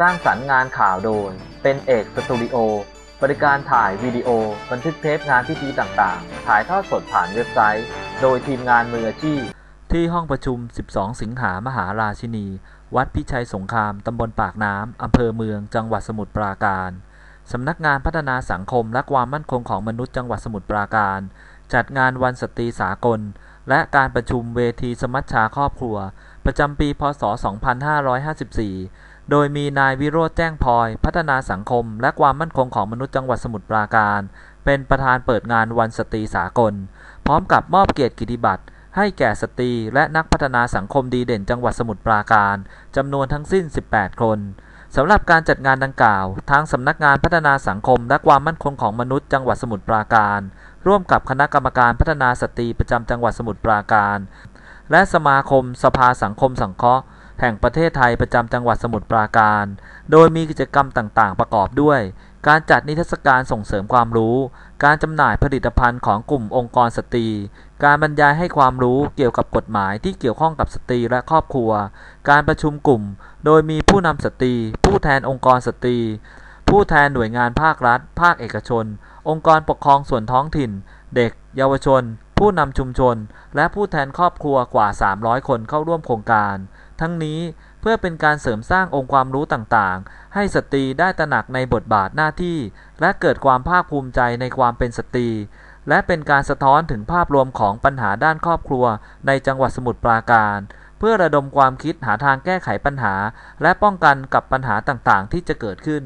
สร้างสรรค์งานข่าวโดย เป็นเอกสตูดิโอ บริการถ่ายวิดีโอ บันทึกเทปงานพิธีต่างๆ ถ่ายทอดสดผ่านเว็บไซต์ โดยทีมงานมืออาชีพ ที่ห้องประชุม 12 สิงหามหาราชินี วัดพิชัยสงคราม ตำบลปากน้ำ อำเภอเมือง จังหวัดสมุทรปราการ สำนักงานพัฒนาสังคมและความมั่นคงของมนุษย์จังหวัดสมุทรปราการ จัดงานวันสตรีสากล และการประชุมเวทีสมัชชาครอบครัว ประจำปี พศ 2554 โดยมีนายวิโรธแจ้งพลอย พัฒนาสังคม และความมั่นคงของมนุษย์จังหวัดสมุทรปราการ เป็นประธานเปิดงานวันสตรีสากล พร้อมกับมอบเกียรติกิติบัตรให้แก่สตรีและนักพัฒนาสังคมดีเด่นจังหวัดสมุทรปราการจำนวนทั้งสิ้น 18 คนสำหรับการจัดงานดังกล่าว ทางสำนักงานพัฒนาสังคม และความมั่นคงของมนุษย์จังหวัดสมุทรปราการ ร่วมกับคณะกรรมการพัฒนาสตรีประจำจังหวัดสมุทรปราการ และสมาคมสภาสังคมสังเคราะห์ แห่งประเทศไทยประจำจังหวัดสมุทรปราการ โดยมีกิจกรรมต่างๆ ประกอบด้วย การจัดนิทรรศการส่งเสริมความรู้ การจำหน่ายผลิตภัณฑ์ของกลุ่มองค์กรสตรี การบรรยายให้ความรู้เกี่ยวกับกฎหมายที่เกี่ยวข้องกับสตรีและครอบครัว การประชุมกลุ่ม โดยมีผู้นำสตรี ผู้แทนองค์กรสตรี ผู้แทนหน่วยงานภาครัฐ ภาคเอกชน องค์กรปกครองส่วนท้องถิ่น เด็ก เยาวชน ผู้นำชุมชน และผู้แทนครอบครัวกว่า 300 คนเข้าร่วมโครงการ ทั้งนี้เพื่อเป็นการเสริมสร้างองค์ความรู้ต่างๆ ให้สตรีได้ตระหนักในบทบาทหน้าที่ และเกิดความภาคภูมิใจในความเป็นสตรี และเป็นการสะท้อนถึงภาพรวมของปัญหาด้านครอบครัวในจังหวัดสมุทรปราการ เพื่อระดมความคิดหาทางแก้ไขปัญหา และป้องกันกับปัญหาต่างๆ ที่จะเกิดขึ้น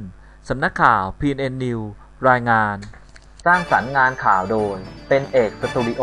สำนักข่าว PNN News รายงาน สร้างสรรค์งานข่าวโดย เป็นเอกสตูดิโอ